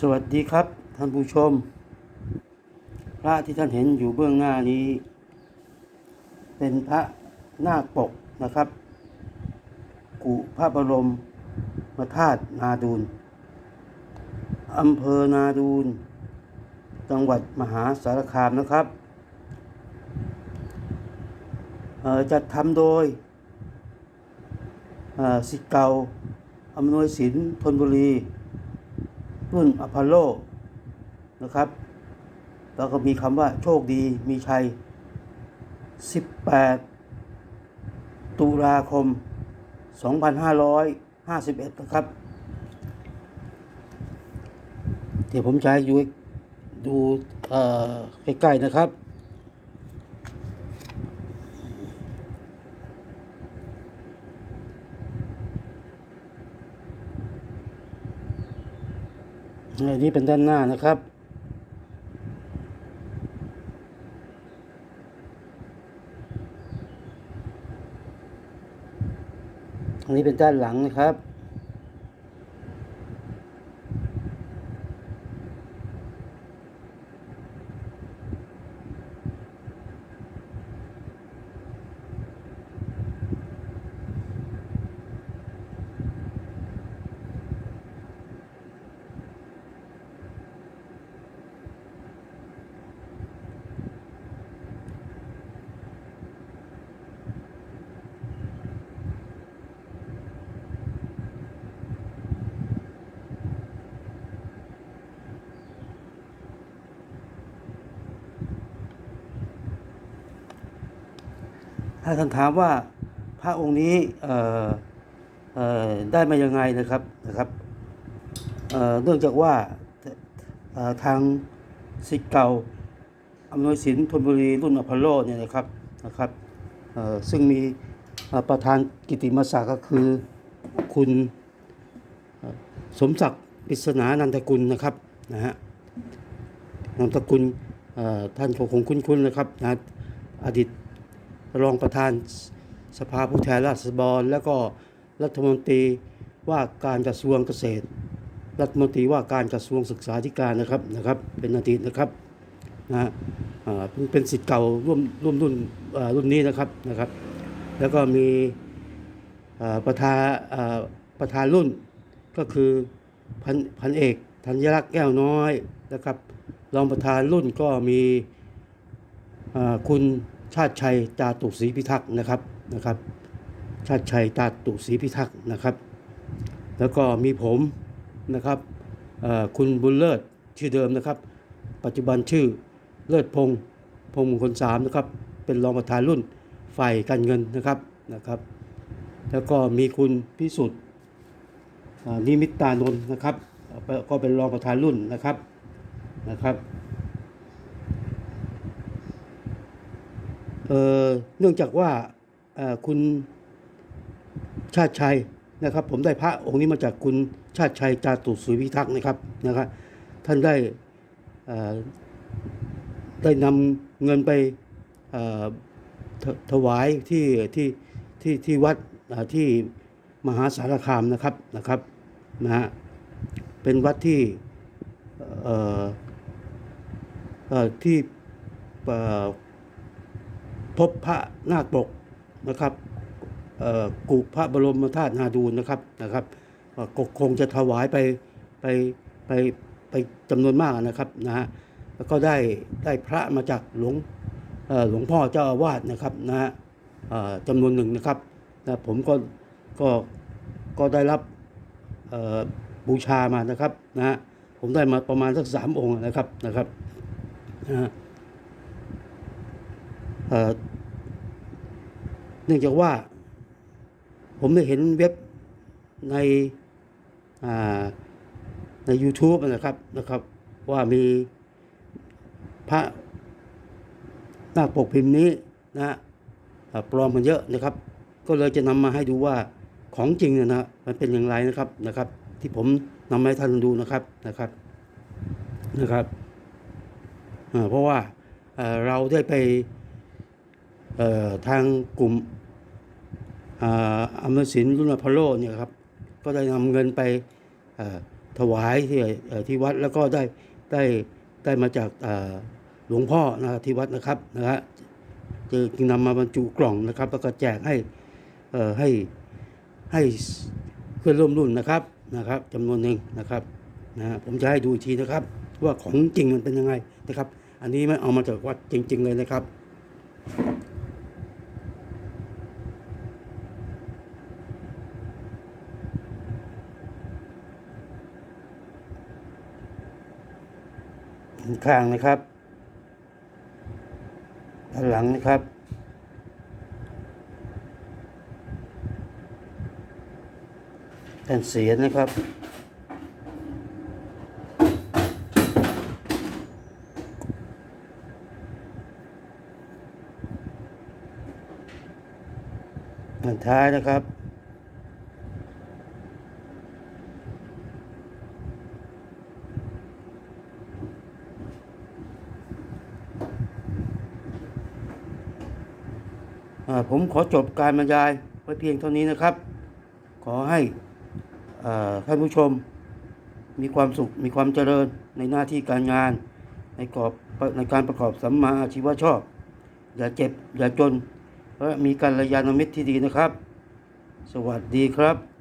สวัสดีครับท่านผู้ชม พระที่ท่านเห็นอยู่เบื้องหน้านี้ เป็นพระนาคปกนะครับ กุพระบรมมาธาตุนาดูลอำเภอนาดูลจังหวัดมหาสารคามนะครับจัดทำโดยสิทธิ์เก่าอำนวยสินธนบุรี รุ่นอพอลโลนะครับ แล้วก็มีคำว่าโชคดีมีชัย 18 ตุลาคม 2551 นะครับเดี๋ยวผมใช้ดูดูใกล้ ๆ นะครับ อันนี้เป็นด้านหน้านะครับ อันนี้เป็นด้านหลังนะครับ ถ้าท่านถามว่าพระองค์นี้ได้มายังไงนะครับนะครับเนื่องจากว่าทางสิทธิ์เก่าอำนวยสินธนบุรีรุ่นอพอลโลเนี่ยนะครับนะครับซึ่งมีประธานกิติมศักดิ์ก็คือคุณสมศักดิ์ปริศนานันทกุลนะครับนะฮะนามสกุลท่านคงคุ้นๆนะครับนะอดีต รองประธานสภาผู้แทนราษฎร แล้วก็รัฐมนตรีว่าการกระทรวงเกษตร รัฐมนตรีว่าการกระทรวงศึกษาธิการนะครับนะครับ เป็นอดีตนะครับนะฮะเป็นสิทธิ์เก่าร่วมร่วมรุ่นรุ่นนี้นะครับนะครับ แล้วก็มีประธานประธานรุ่นก็คือพันพันเอกธัญรักษ์แก้วน้อยนะครับรองประธานรุ่นก็มีคุณ ชาติชัยตาตุศรีพิทักษ์นะครับนะครับ ชาติชัยตาตุศรีพิทักษ์นะครับ แล้วก็มีผมนะครับคุณบุญเลิศชื่อเดิมนะครับ ปัจจุบันชื่อเลิศพงษ์พงษ์มงคลสามนะครับเป็นรองประธานรุ่นฝ่ายการเงินนะครับนะครับ แล้วก็มีคุณพิสุทธิ์นิมิตตานนท์นะครับ ก็เป็นรองประธานรุ่นนะครับนะครับ เนื่องจากว่าคุณชาติชัยนะครับ ผมได้พระองค์นี้มาจากคุณชาติชัยจาตุสุวิทักษ์นะครับนะครับท่านได้ได้นำเงินไปถถวายที่ที่ที่ที่วัดที่มหาสารคามนะครับนะครับนะฮะเป็นวัดที่ที่ พบพระนาคปกนะครับกุพระบรมธาตุนาดูนะครับนะครับเอ่อก็คงจะถวายไปไปไปไปจำนวนมากนะครับนะฮะแล้วก็ได้ได้พระมาจากหลวงหลวงพ่อเจ้าอาวาสนะครับนะฮะจำนวนหนึ่งนะครับนะผมก็ก็ก็ได้รับบูชามานะครับนะฮะผมได้มาประมาณสักสามองค์นะครับนะครับนะฮะ เนื่องจากว่า ผมได้เห็นเว็บในใน YouTube นะครับนะครับ ว่ามีพระหน้าปกพิมพ์นี้นะปลอมกันเยอะนะครับ ก็เลยจะนำมาให้ดูว่าของจริงเนยนะมันเป็นอย่างไรนะครับนะครับ ที่ผมนำมาให้ท่านดูนะครับนะครับนะครับเพราะว่าเราได้ไป ทางกลุ่มอ่าอำนวยสินรุ่นอพอลโลเนี่ยครับก็ได้นำเงินไปถวายที่ที่วัดแล้วก็ได้ได้ได้มาจากหลวงพ่อนะที่วัดนะครับนะฮะจึงนำมาบรรจุกล่องนะครับแล้วก็แจกให้ให้ให้เพื่อนร่วมรุ่นนะครับนะครับจำนวนหนึ่งนะครับนะฮะผมจะให้ดูทีนะครับ ว่าของจริงมันเป็นยังไงนะครับ อันนี้ไม่เอามาจากวัดจริง ๆ เลยนะครับ ข้างนะครับด้านหลังนะครับ แผ่นเสียนะครับด้านท้ายนะครับ ผมขอจบการบรรยายไว้เพียงเท่านี้นะครับ ขอให้ท่านผู้ชมมีความสุขมีความเจริญในหน้าที่การงาน ในกอบในการประกอบสัมมาอาชีวะชอบ อย่าเจ็บ อย่าจนและมีการระยานมิตรที่ดีนะครับ สวัสดีครับ